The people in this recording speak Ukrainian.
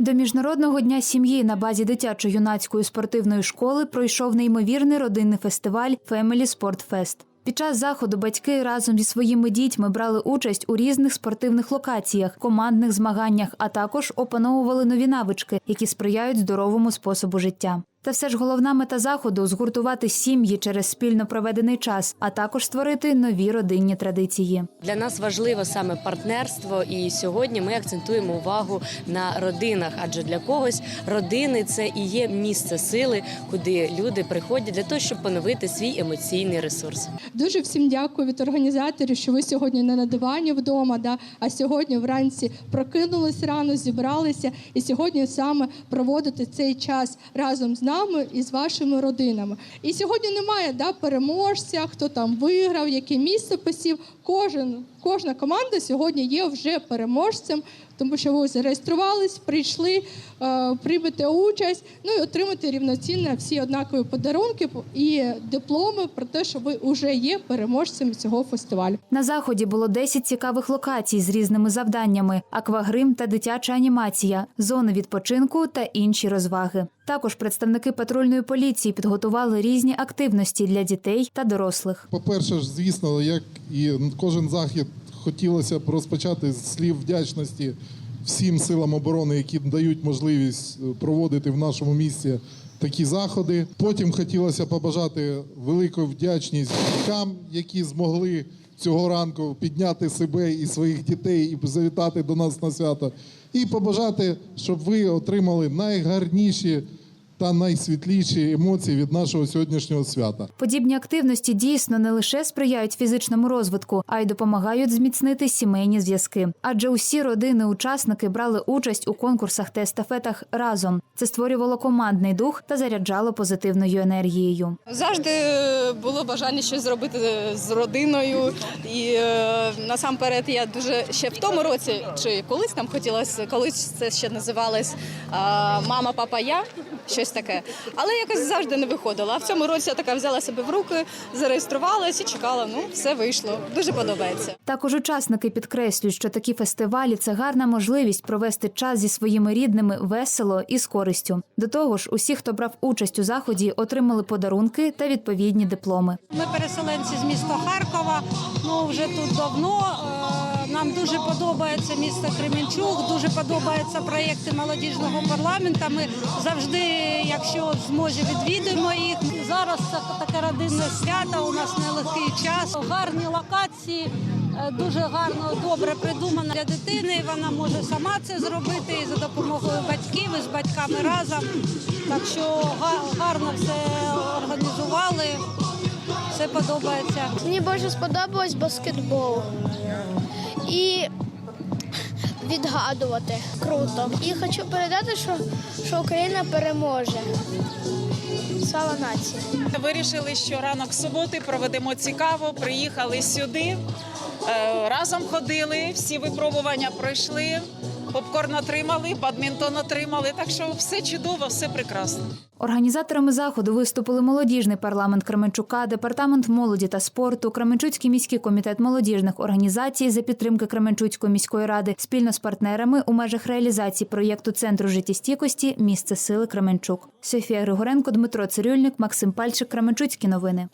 До міжнародного дня сім'ї на базі дитячо-юнацької спортивної школи пройшов неймовірний родинний фестиваль Family Sport Fest. Під час заходу батьки разом зі своїми дітьми брали участь у різних спортивних локаціях, командних змаганнях, а також опановували нові навички, які сприяють здоровому способу життя. Та все ж головна мета заходу згуртувати сім'ї через спільно проведений час, а також створити нові родинні традиції. Для нас важливо саме партнерство, і сьогодні ми акцентуємо увагу на родинах. Адже для когось родини це і є місце сили, куди люди приходять для того, щоб поновити свій емоційний ресурс. Дуже всім дякую від організаторів, що ви сьогодні не на дивані вдома, да, а сьогодні вранці прокинулись рано, зібралися і сьогодні саме проводити цей час разом з нами і з вашими родинами. І сьогодні немає да, переможця, хто там виграв, яке місце посів. Кожен, кожна команда сьогодні є вже переможцем, тому що ви зареєструвались, прийшли, е, приймете участь, ну і отримати рівноцінно всі однакові подарунки і дипломи про те, що ви вже є переможцем цього фестивалю. На заході було 10 цікавих локацій з різними завданнями: аквагрим та дитяча анімація, зони відпочинку та інші розваги. Також представники патрульної поліції підготували різні активності для дітей та дорослих. По-перше, ж, звісно, як і кожен захід хотілося б розпочати з слів вдячності всім силам оборони, які дають можливість е, проводити в нашому місті такі заходи. Потім хотілося побажати велику вдячність батькам, які змогли цього ранку підняти себе і своїх дітей і завітати до нас на свято. І побажати, щоб ви отримали найгарніші та найсвітліші емоції від нашого сьогоднішнього свята. Подібні активності дійсно не лише сприяють фізичному розвитку, а й допомагають зміцнити сімейні зв'язки. Адже усі родини-учасники брали участь у конкурсах та естафетах разом. Це створювало командний дух та заряджало позитивною енергією. Завжди було бажання щось зробити з родиною. І е, насамперед я дуже ще в тому році, чи колись там хотілося, колись це ще називалось е, мама, папа, я. Щось таке, але якось завжди не виходило. А в цьому році я така взяла себе в руки, зареєструвалась і чекала. Ну, все вийшло. Дуже подобається. Також учасники підкреслюють, що такі фестивалі це гарна можливість провести час зі своїми рідними весело і з користю. До того ж, усі, хто брав участь у заході, отримали подарунки та відповідні дипломи. Ми переселенці з міста Харкова. Ну вже тут давно. Е, Нам дуже подобається місто Кременчук, дуже подобаються проєкти молодіжного парламенту. Ми завжди, якщо в змозі, відвідуємо їх. Зараз це таке родинне свято. У нас нелегкий час. Гарні локації. е, Дуже гарно, добре придумано для дитини. Вона може сама це зробити і за допомогою батьків і з батьками разом. Так що гарно все організували. Все подобається. Мені більше сподобалось баскетбол. І відгадувати круто. І хочу передати, що, що Україна переможе. Слава нації! Вирішили, що ранок суботи проведемо цікаво. Приїхали сюди, е, разом ходили, всі випробування пройшли, попкорн отримали, бадмінтон отримали. Так що все чудово, все прекрасно. Організаторами заходу виступили молодіжний парламент Кременчука, департамент молоді та спорту, Кременчуцький міський комітет молодіжних організацій за підтримки Кременчуцької міської ради спільно з партнерами у межах реалізації проєкту Центру життєстійкості Місце сили Кременчук. Софія Григоренко, Дмитро Цирюльник, Максим Пальчик, Кременчуцькі новини.